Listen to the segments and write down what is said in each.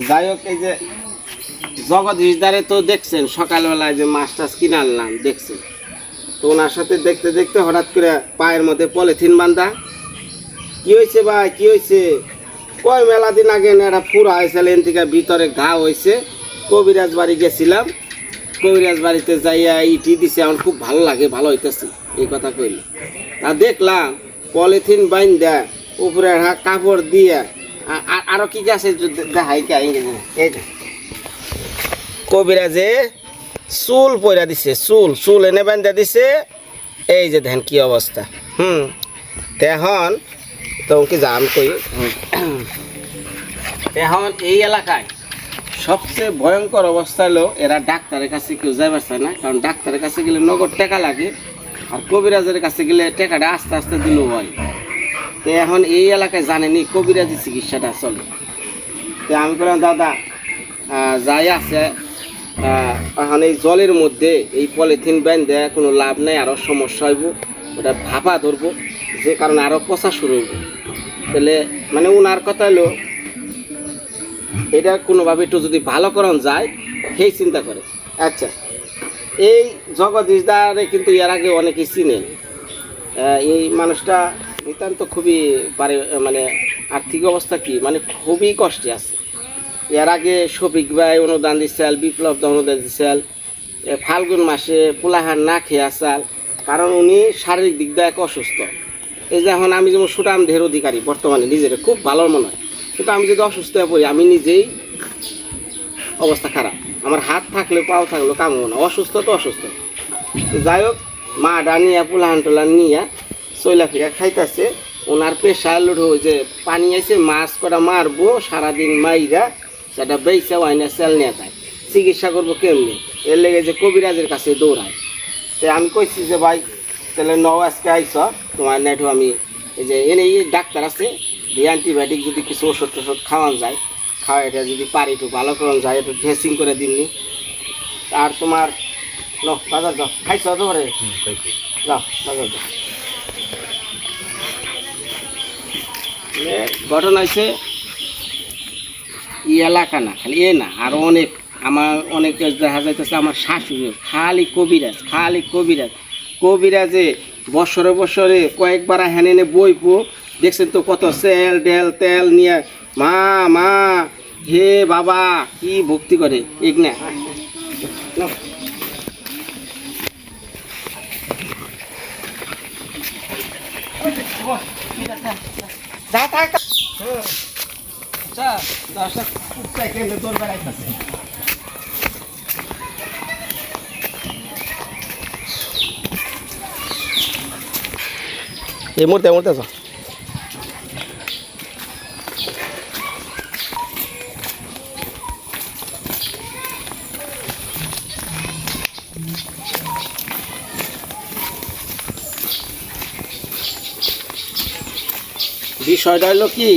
যাই হোক, এই যে জগদীশ দ্বারে তো দেখছেন, সকালবেলায় যে মাছ টাছ কিনে আনলাম, দেখছেন। তো ওনার সাথে দেখতে দেখতে হঠাৎ করে পায়ের মধ্যে পলিথিন বান্ধা। কি হয়েছে ভাই, কি হয়েছে? কয় মেলা দিন আগে একটা ফুরা হয়েছিল এন থেকে ভিতরে ঘা হয়েছে। কবিরাজ বাড়ি গেছিলাম। কবিরাজ বাড়িতে যাইয়া ইটি দিছে, আমার খুব ভালো লাগে, ভালো হইতেছে, এই কথা কইলে। তা দেখলাম, পলিথিন বাইন দেয় উপরে কাপড় দিয়ে আরও কি কি আছে দেখাই এই কবিরাজে চুল পয়রা দিছে চুল চুল এনে বান্ধা দিছে। এই যে দেখেন কি অবস্থা। হুম তেহন তোমাকে যাম কই? এখন এই এলাকায় সবচেয়ে ভয়ঙ্কর অবস্থা হলো এরা ডাক্তারের কাছে কেউ যাইবার চায় না কারণ ডাক্তারের কাছে গেলে নগদ টাকা লাগে আর কবিরাজের কাছে গেলে টাকাটা আস্তে আস্তে দিলেও হয়। তো এখন এই এলাকায় জানেনি কবিরাজি চিকিৎসাটা চলে। তো আমি বললাম দাদা যাই আছে এখন এই জলের মধ্যে এই পলিথিন বেঁধে কোনো লাভ নেই আরও সমস্যা হইব ওটা ভাপা ধরবো যে কারণে আরও পচা শুরু হইব। তাহলে মানে ওনার কথা হলো এটা কোনোভাবে একটু যদি ভালো করণ যায় সেই চিন্তা করে। আচ্ছা এই জগদীশ দারে কিন্তু এর আগে অনেকেই আহ, এই মানুষটা নিতান্ত খুবই পারে মানে আর্থিক অবস্থা কি? মানে খুবই কষ্টে আছে। এর আগে শফিক ভাই অনুদান দিচ্ছিল বিপ্লব অনুদান দিচ্ছিল ফাল্গুন মাসে পোলাহার না খেয়ে আসাল কারণ উনি শারীরিক দিক দিয়ে এক অসুস্থ। এই যে এখন আমি যেমন সুটাম ঢের অধিকারী, বর্তমানে নিজের খুব ভালো মনে হয়। কিন্তু আমি যদি অসুস্থ হয়ে পড়ি, আমি নিজেই অবস্থা খারাপ। আমার হাত থাকলে, পাও থাকলে কামবো না। অসুস্থ তো অসুস্থ। যাই হোক, মা ডানিয়া, পোলাহান টুলান নিয়া চইলা ফিরা খাইতেছে ওনার প্রেশার লোড যে পানি আইছে মাছ কটা মারবো সারাদিন মাইরা সেটা বেইসা ওয়াইনা সেল নিয়ে যায়। চিকিৎসা করব কেমনি? এর লেগে যে কবিরাজের কাছে দৌড়ায়। তো আমি কইছি যে ভাই তাহলে ন আজকে আইস তোমার নেটও আমি এই যে এনে ডাক্তার আছে এই অ্যান্টিবায়োটিক যদি কিছু ওষুধ টষুধ খাওয়ান যায় খাওয়া এটা যদি পারি একটু ভালো করান যায় একটু ড্রেসিং করে দিননি আর তোমার বাজার যাও। খাইছ তো করে যাও বাজার যাও। ঘটনা হয়েছে ই এলাকা না, খালি এ না আরও অনেক আমার অনেক দেখা যাইতেছে আমার শাশুড়ি, খালি কবিরাজ খালি কবিরাজ কবিরাজে বছরে বছরে কয়েকবার হেনে এনে বইপো দেখছেন তো কত সেল, ডেল, তেল নিয়ে, মা মা, হে বাবা, কি ভক্তি করে এক না নাও। যা থাক আচ্ছা দশটা কুত্তা কেন্দ্রে দৌড় বেড়াইতেছে এই মুহূর্তে এই মুহূর্তে বিষয়টা হলো কি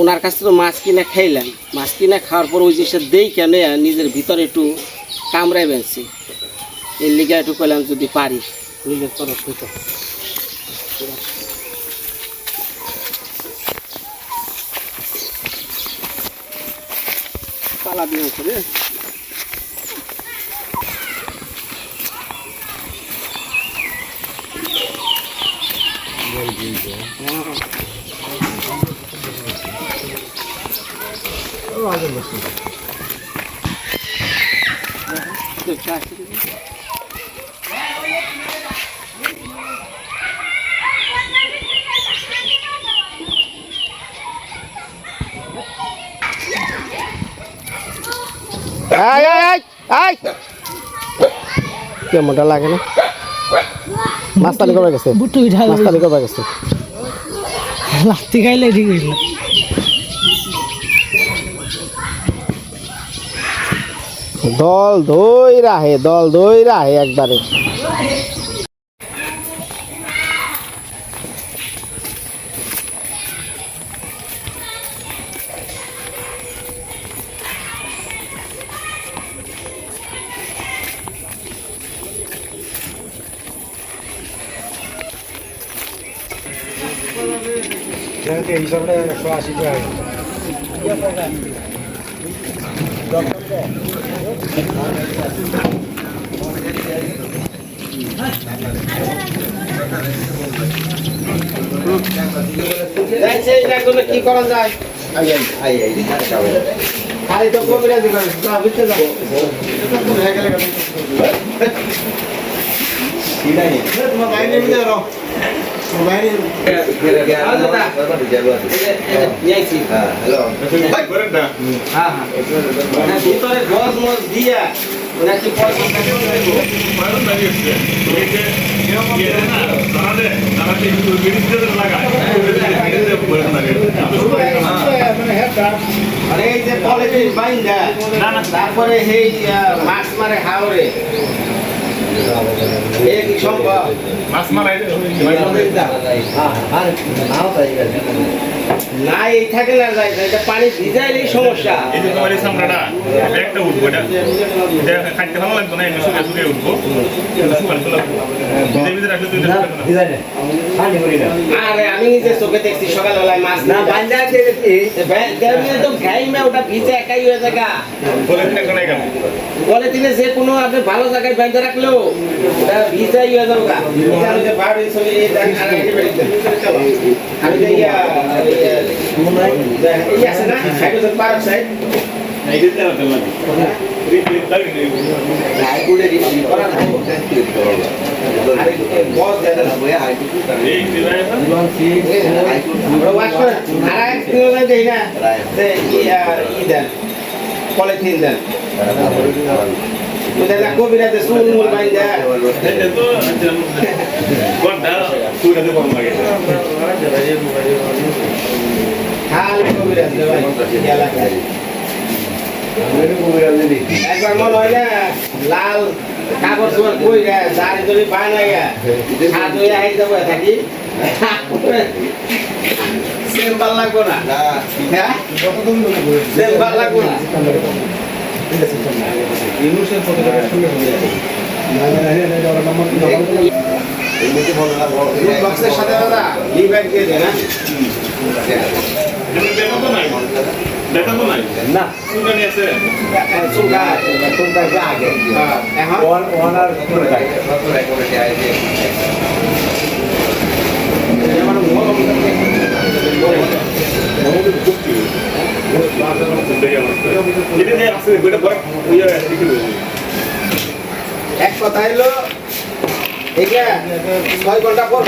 ওনার কাছ থেকে মাছ কিনে খাইলাম মাছ কিনে খাওয়ার পর ওই জিনিসটা দেই কেন নিজের ভিতরে একটু কামড়াই বেঁচছি এর লিগে একটু কইলাম যদি পারি। নিজের তরফ থেকে। তালা দিয়ে করে Razı mısın? Dur çay. Ay ay ay ay. Giờ mình đã làm cái này. মাস্তানি কবে গেছে। বুটু উঠা মাস্তানি কবে গেছে। লাত্তি খাইলে ঠিক হইল দল দই রাহে দল দই রাহে একবারে কি করা যায় খালি তো কবিরাজি করে যা বুঝতে যাব হয়ে হ্যাঁ হ্যাঁ দিয়া নাকি পয়সা আরে এই যে কলেজে বাইন্দা তারপরে সেই মাছ মারে সম্ভব না এই থাকে না যায় এটা পানি ভিজাইলেই সমস্যা। এই যে তোমার এই চামড়াটা একটা উঠবো এটা। এটা খাইতে ভালো লাগতো না এমনি শুকিয়ে শুকিয়ে উঠবো। শুকান ফেলা ভিজে ভিজে রাখলে তুই আরে আমি নিজে চোখে দেখছি সকালবেলায় মাছ না বান্ধা তো ঘাইমে ওটা ভিজে একাই হয়ে বলে দিলে দিলে যে কোনো আপনি ভালো জায়গায় বেঁধে রাখলেও ওটা ভিজাই হয়ে যাব আর এই বাড়ির দেখ। আমি যে এই আছে না হাইড্রোজেন পারক্সাইড এই যে তেল তেল লাগে রিপ্লিট লাগে আরে বস দেয় না এই দিলায় আমরা ওয়াশ করে আর এক না যে ইয়া ই দেন পলিথিন দেন ওদের না কবিরাতে সুন মুল বাইন্দা এটা তো গড়টা পুরাতে কম লাগে হাল কবিরাতে ভাই এলাকায় একবার না? হয়ে আই যাব থাকি সেম না হ্যাঁ সেম ভালো লাগবো না বক্সের সাথে দাদা লি ব্যাগ দিয়ে দেয় না? দেখা তো নাই। দেখা তো নাই। না। শুকানি আছে চুলকা যা আগে এখন এটা যে আছে এটা বড় ইয়ে ঠিক হয়েছে এক কথা হইল এটা ছয় ঘণ্টা পর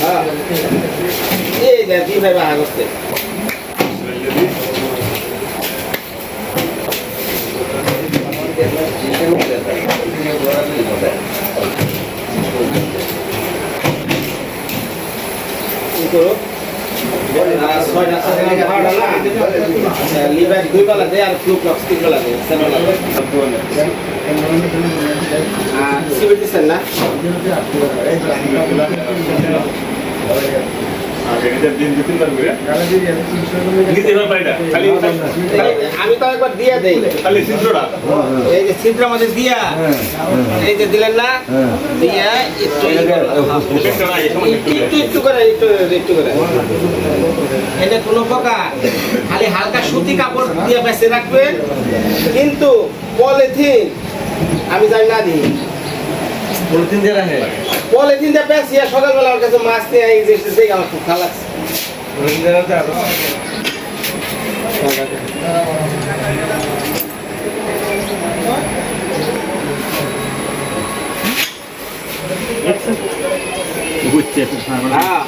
হ্যাঁ এই যে দি ভাই বাহার করতে কি করো। লিভার দুই বেলা দেয় আর ফ্লু ক্লক্স তিন বেলা দেয় সেভেন বেলা আর সিবিল দিচ্ছেন না পাইটা? খালি আমি তো একবার দিয়ে দেই। খালি চিত্রটা এই যে ছিদ্রের মধ্যে দিয়া এই যে দিলেন না দিয়া একটু একটু করে একটু একটু করে। এটা কোনো প্রকার খালি হালকা সুতি কাপড় দিয়ে বেঁচে রাখবেন। কিন্তু পলিথিন আমি জানি না দিই পলিথিন দিয়ে বেঁচিয়ে সকালবেলা ওর কাছে মাছ নিয়ে এই যে দেখে আমার খুব ভালো হ্যাঁ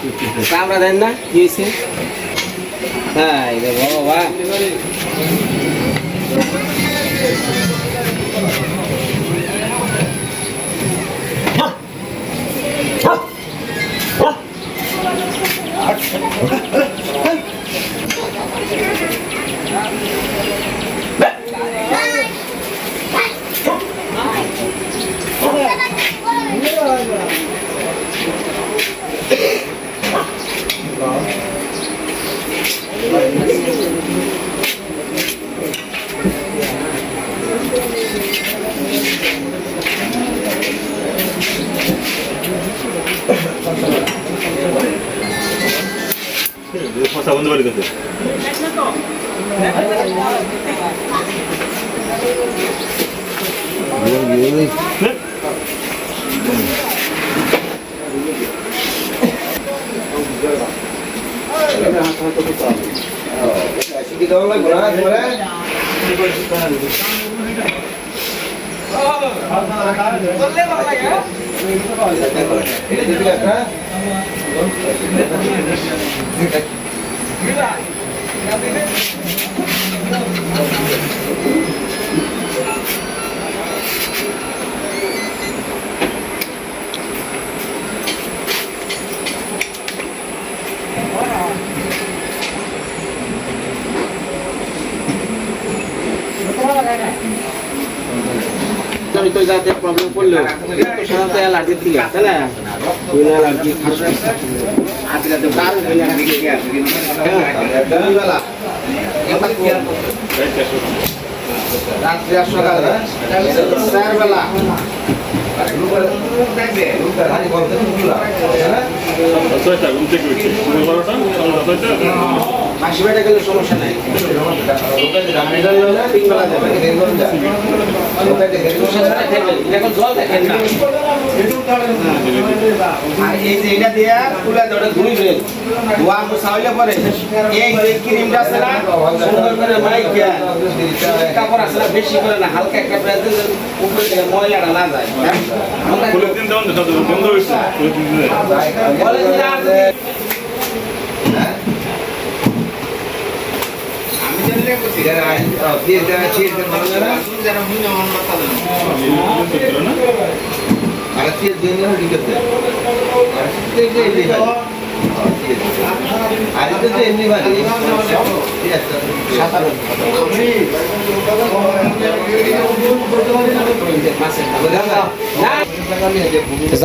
কামড়া দেন না, কি হয়েছে? হ্যাঁ বাবা। ফসা বন্ধ করে দিতে আমি তো যাতে প্রবলেম কিন্তু সাধারণত অ্যালার্জির দিকে আছে না? অ্যালার্জি রাত্রি আর সকালে চার বেলা মাসি বেটা গেলে সমস্যা নাই। তিন বেলা যাবে আর এই যে এটা দিয়া তুলে ধরে ঘুরিবে ধোয়া মোছা হইলে পরে এই যে ক্রিমটা আছে না সুন্দর করে মাইকা। কাপড় আছে না বেশি করে না হালকা একটা প্রায় উপরে থেকে ময়লাটা না যায়? আমরা দিন বন্ধ দিন আর যে যাও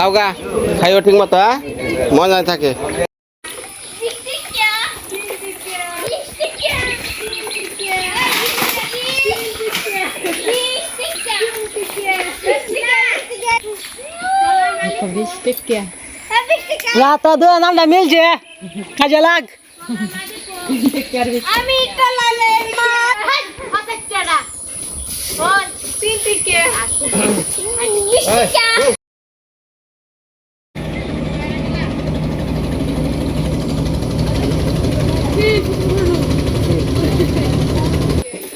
গা খাইও ঠিক মতো হ্যাঁ? মজায় থাকে। রাত দু নামটা মিলছে? কাজে লাগ। আমি কালালের মা। হাতে চাড়া বল তিন টিকে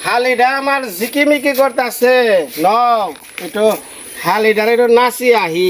হালিডা আমার ঝিকিমিকি করতেছে। ন একটু হালিডার একটু নাচি আহি।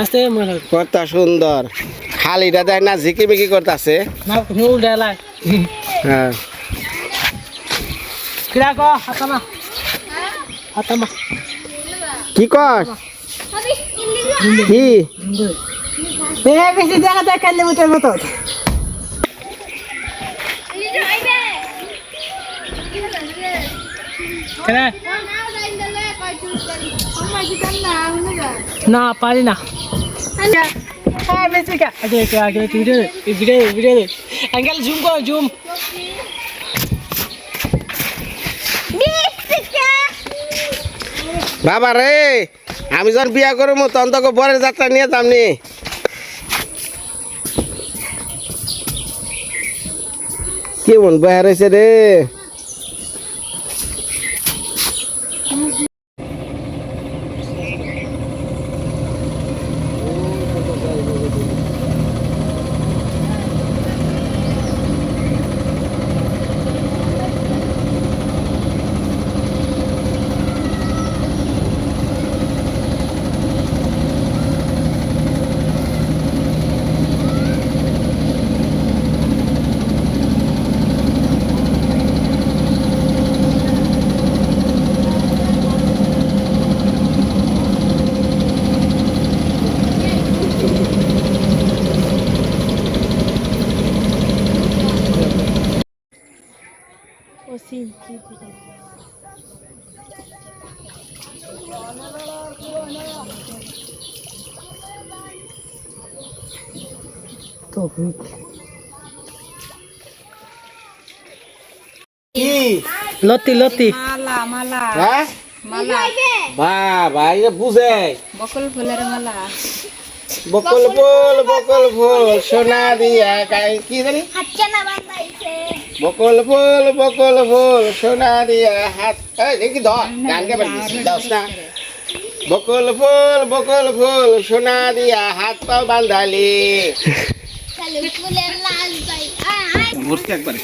আসতে কত সুন্দর। খালিটা দেয় না ঝিকিমিকি করতেছে। হ্যাঁ। কিরা কো হাতামা হাতামা কি কর কি? বেশি দেখা যায় কান্দে মুটের মতো কেন? না পারি না। হ্যাঁ বেশি কা আগে আগে আগে video video video angle zoom করো জুম বাবা রে আমি যখন বিয়া করব তখন তোকে বরের যাত্রা নিয়ে যামনি কেমন বয়া রয়েছে রে? লতি লতি। মালা মালা। হ্যাঁ? মালা। বাবা এটা বুঝে বকল ফুলের মালা। বকল ফুল বকল ফুল সোনা দিয়া গাই। কি জানি? হাতটা না বান্ধাইছে। বকল ফুল বকল ফুল সোনা দিয়া হাত এই দেখি ধর গান কে বাজিস দাস না। বকল ফুল বকল ফুল সোনা দিয়া হাত পা বান্ধালি। ভর্তি একবারে।